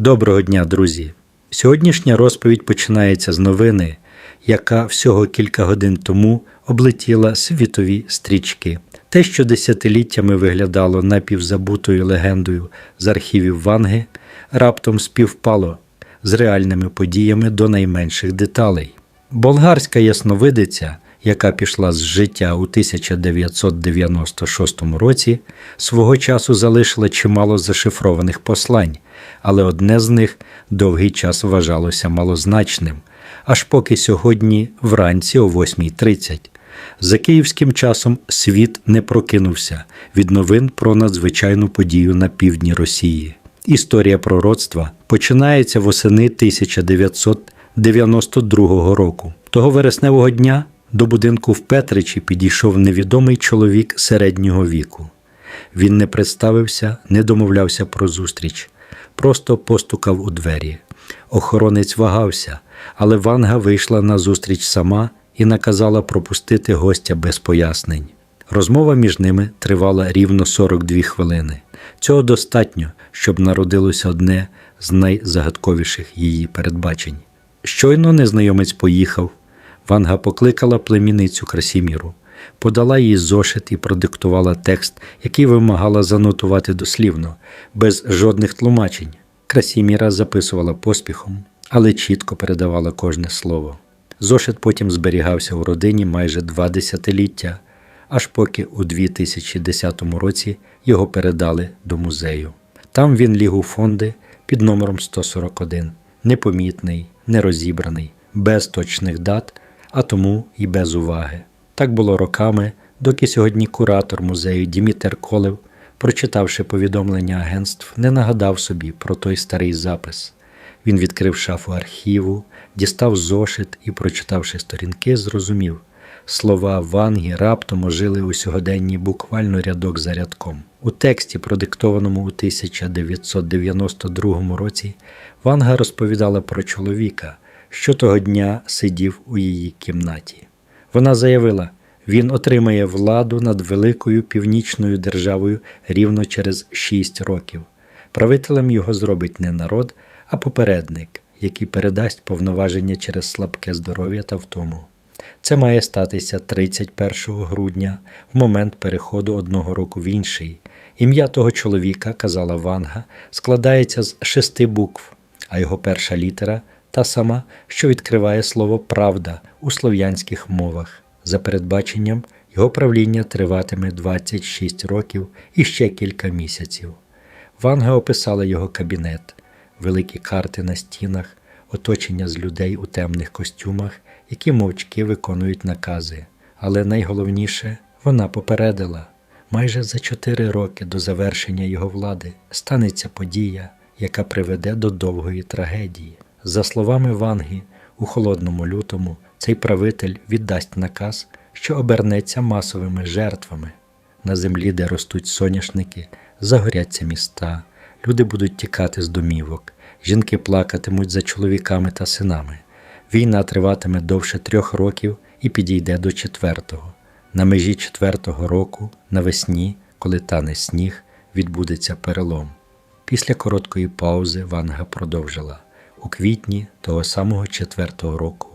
Доброго дня, друзі! Сьогоднішня розповідь починається з новини, яка всього кілька годин тому облетіла світові стрічки. Те, що десятиліттями виглядало напівзабутою легендою з архівів Ванги, раптом співпало з реальними подіями до найменших деталей. Болгарська ясновидиця, яка пішла з життя у 1996 році, свого часу залишила чимало зашифрованих послань, але одне з них довгий час вважалося малозначним, аж поки сьогодні вранці о 8.30. За київським часом світ не прокинувся від новин про надзвичайну подію на півдні Росії. Історія пророцтва починається восени 1992 року. Того вересневого дня до будинку в Петричі підійшов невідомий чоловік середнього віку. Він не представився, не домовлявся про зустріч, просто постукав у двері. Охоронець вагався, але Ванга вийшла на зустріч сама і наказала пропустити гостя без пояснень. Розмова між ними тривала рівно 42 хвилини. Цього достатньо, щоб народилося одне з найзагадковіших її передбачень. Щойно незнайомець поїхав. Ванга покликала племінницю Красіміру, подала їй зошит і продиктувала текст, який вимагала занотувати дослівно, без жодних тлумачень. Красіміра записувала поспіхом, але чітко передавала кожне слово. Зошит потім зберігався у родині майже два десятиліття, аж поки у 2010 році його передали до музею. Там він ліг у фонди під номером 141, непомітний, нерозібраний, без точних дат, а тому і без уваги. Так було роками, доки сьогодні куратор музею Дімітер Колев, прочитавши повідомлення агентств, не нагадав собі про той старий запис. Він відкрив шафу архіву, дістав зошит і, прочитавши сторінки, зрозумів. Слова Ванги раптом ожили у сьогоденні буквально рядок за рядком. У тексті, продиктованому у 1992 році, Ванга розповідала про чоловіка, що того дня сидів у її кімнаті. Вона заявила, він отримає владу над великою північною державою рівно через шість років. Правителем його зробить не народ, а попередник, який передасть повноваження через слабке здоров'я та втому. Це має статися 31 грудня, в момент переходу одного року в інший. Ім'я того чоловіка, казала Ванга, складається з шести букв, а його перша літера та сама, що відкриває слово правда у слов'янських мовах. За передбаченням, його правління триватиме 26 років і ще кілька місяців. Ванга описала його кабінет, великі карти на стінах, оточення з людей у темних костюмах, які мовчки виконують накази. Але найголовніше, вона попередила майже за чотири роки до завершення його влади станеться подія, яка приведе до довгої трагедії. За словами Ванги, у холодному лютому цей правитель віддасть наказ, що обернеться масовими жертвами. На землі, де ростуть соняшники, загоряться міста, люди будуть тікати з домівок, жінки плакатимуть за чоловіками та синами. Війна триватиме довше трьох років і підійде до четвертого. На межі четвертого року, навесні, коли тане сніг, відбудеться перелом. Після короткої паузи Ванга продовжила. У квітні того самого четвертого року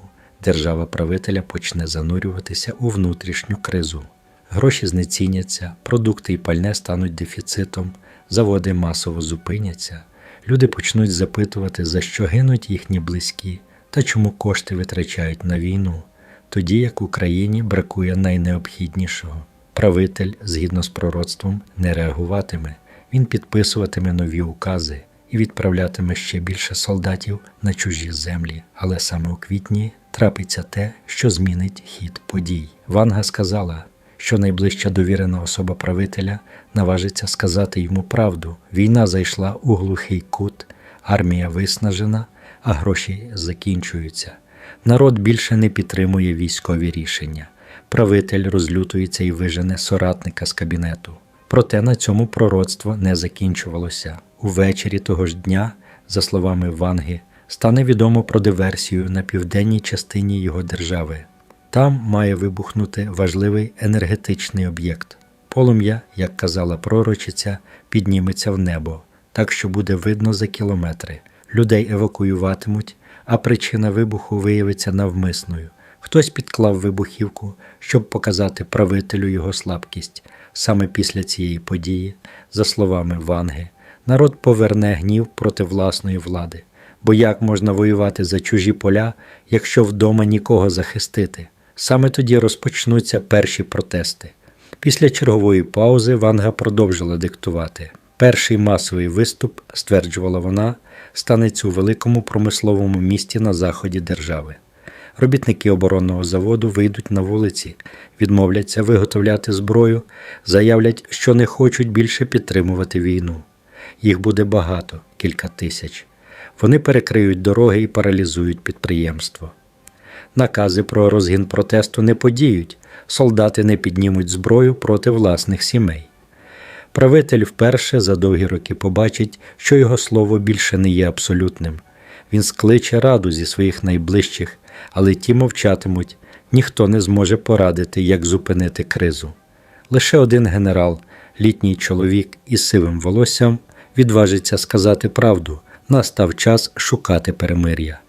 держава правителя почне занурюватися у внутрішню кризу. Гроші знеціняться, продукти і пальне стануть дефіцитом, заводи масово зупиняться, люди почнуть запитувати, за що гинуть їхні близькі та чому кошти витрачають на війну, тоді як Україні бракує найнеобхіднішого. Правитель, згідно з пророцтвом, не реагуватиме, він підписуватиме нові укази і відправлятиме ще більше солдатів на чужі землі. Але саме у квітні трапиться те, що змінить хід подій. Ванга сказала, що найближча довірена особа правителя наважиться сказати йому правду. Війна зайшла у глухий кут, армія виснажена, а гроші закінчуються. Народ більше не підтримує військові рішення. Правитель розлютується і вижене соратника з кабінету. Проте на цьому пророцтво не закінчувалося. Увечері того ж дня, за словами Ванги, стане відомо про диверсію на південній частині його держави. Там має вибухнути важливий енергетичний об'єкт. Полум'я, як казала пророчиця, підніметься в небо, так що буде видно за кілометри, людей евакуюватимуть, а причина вибуху виявиться навмисною. Хтось підклав вибухівку, щоб показати правителю його слабкість. Саме після цієї події, за словами Ванги, народ поверне гнів проти власної влади. Бо як можна воювати за чужі поля, якщо вдома нікого захистити? Саме тоді розпочнуться перші протести. Після чергової паузи Ванга продовжила диктувати. Перший масовий виступ, стверджувала вона, станеться у великому промисловому місті на заході держави. Робітники оборонного заводу вийдуть на вулиці, відмовляться виготовляти зброю, заявлять, що не хочуть більше підтримувати війну. Їх буде багато, кілька тисяч. Вони перекриють дороги і паралізують підприємство. Накази про розгін протесту не подіють, солдати не піднімуть зброю проти власних сімей. Правитель вперше за довгі роки побачить, що його слово більше не є абсолютним. Він скличе раду зі своїх найближчих, але ті мовчатимуть, ніхто не зможе порадити, як зупинити кризу. Лише один генерал, літній чоловік із сивим волоссям, відважиться сказати правду, настав час шукати перемир'я.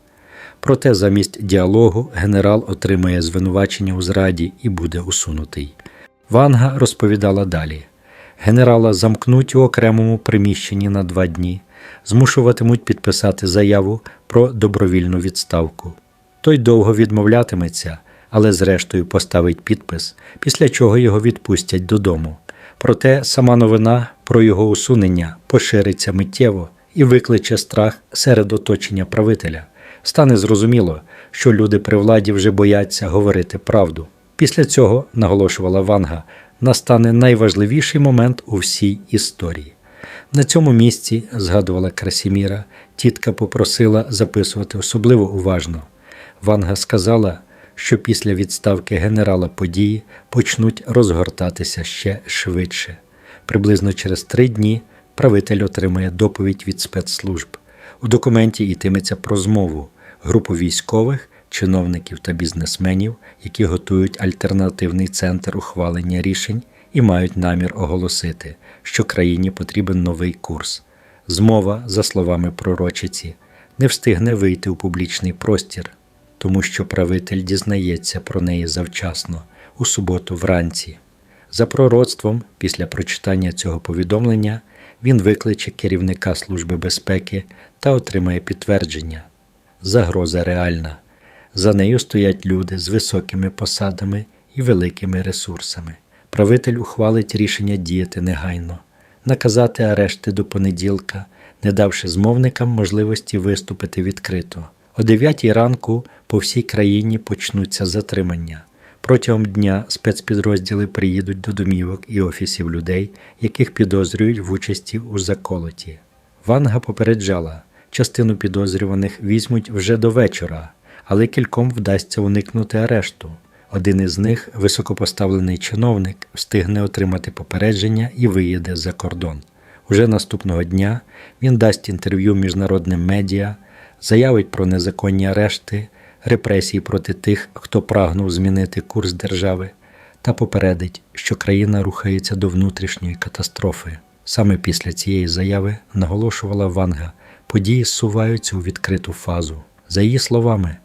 Проте замість діалогу генерал отримає звинувачення у зраді і буде усунутий. Ванга розповідала далі. Генерала замкнуть у окремому приміщенні на два дні, змушуватимуть підписати заяву про добровільну відставку. Той довго відмовлятиметься, але зрештою поставить підпис, після чого його відпустять додому. Проте сама новина про його усунення пошириться миттєво і викличе страх серед оточення правителя. Стане зрозуміло, що люди при владі вже бояться говорити правду. Після цього, наголошувала Ванга, настане найважливіший момент у всій історії. На цьому місці, згадувала Красіміра, тітка попросила записувати особливо уважно. Ванга сказала, що після відставки генерала події почнуть розгортатися ще швидше. Приблизно через три дні правитель отримає доповідь від спецслужб. У документі йтиметься про змову групу військових, чиновників та бізнесменів, які готують альтернативний центр ухвалення рішень і мають намір оголосити, що країні потрібен новий курс. Змова, за словами пророчиці, не встигне вийти у публічний простір, тому що правитель дізнається про неї завчасно, у суботу вранці. За пророцтвом, після прочитання цього повідомлення, він викличе керівника Служби безпеки та отримає підтвердження. Загроза реальна. За нею стоять люди з високими посадами і великими ресурсами. Правитель ухвалить рішення діяти негайно, наказати арешти до понеділка, не давши змовникам можливості виступити відкрито. О 9 ранку по всій країні почнуться затримання. Протягом дня спецпідрозділи приїдуть до домівок і офісів людей, яких підозрюють в участі у заколоті. Ванга попереджала, частину підозрюваних візьмуть вже до вечора, але кільком вдасться уникнути арешту. Один із них, високопоставлений чиновник, встигне отримати попередження і виїде за кордон. Уже наступного дня він дасть інтерв'ю міжнародним медіа, заявить про незаконні арешти, репресії проти тих, хто прагнув змінити курс держави, та попередить, що країна рухається до внутрішньої катастрофи. Саме після цієї заяви наголошувала Ванга, події зсуваються у відкриту фазу. За її словами,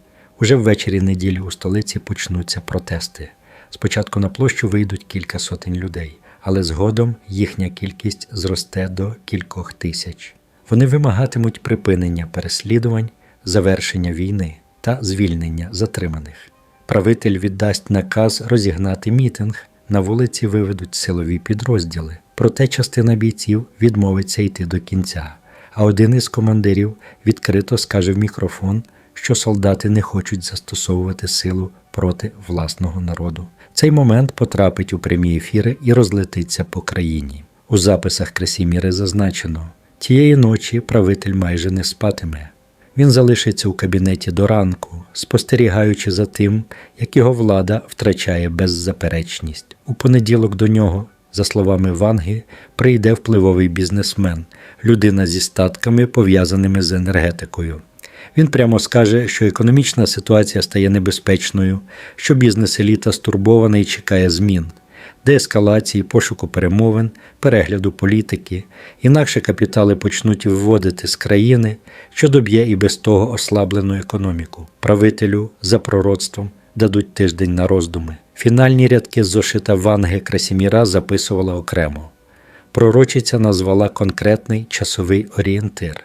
уже ввечері неділі у столиці почнуться протести. Спочатку на площу вийдуть кілька сотень людей, але згодом їхня кількість зросте до кількох тисяч. Вони вимагатимуть припинення переслідувань, завершення війни та звільнення затриманих. Правитель віддасть наказ розігнати мітинг, на вулиці виведуть силові підрозділи. Проте частина бійців відмовиться йти до кінця, а один із командирів відкрито скаже в мікрофон, що солдати не хочуть застосовувати силу проти власного народу. Цей момент потрапить у прямі ефіри і розлетиться по країні. У записах Красіміри зазначено: тієї ночі правитель майже не спатиме. Він залишиться у кабінеті до ранку, спостерігаючи за тим, як його влада втрачає беззаперечність. У понеділок до нього, за словами Ванги, прийде впливовий бізнесмен, людина зі статками, пов'язаними з енергетикою. Він прямо скаже, що економічна ситуація стає небезпечною, що бізнес еліта стурбована і чекає змін. Деескалації, пошуку перемовин, перегляду політики, інакше капітали почнуть виводити з країни, що доб'є і без того ослаблену економіку. Правителю за пророцтвом дадуть тиждень на роздуми. Фінальні рядки з зошита Ванги Красіміра записувала окремо. Пророчиця назвала конкретний часовий орієнтир.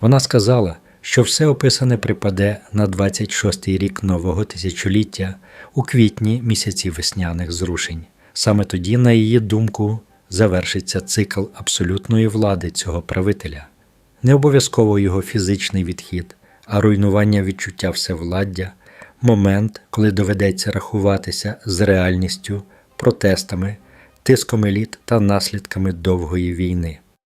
Вона сказала, що все описане припаде на 26-й рік нового тисячоліття у квітні місяці весняних зрушень. Саме тоді, на її думку, завершиться цикл абсолютної влади цього правителя. Не обов'язково його фізичний відхід, а руйнування відчуття всевладдя, момент, коли доведеться рахуватися з реальністю, протестами, тиском еліт та наслідками довгої війни.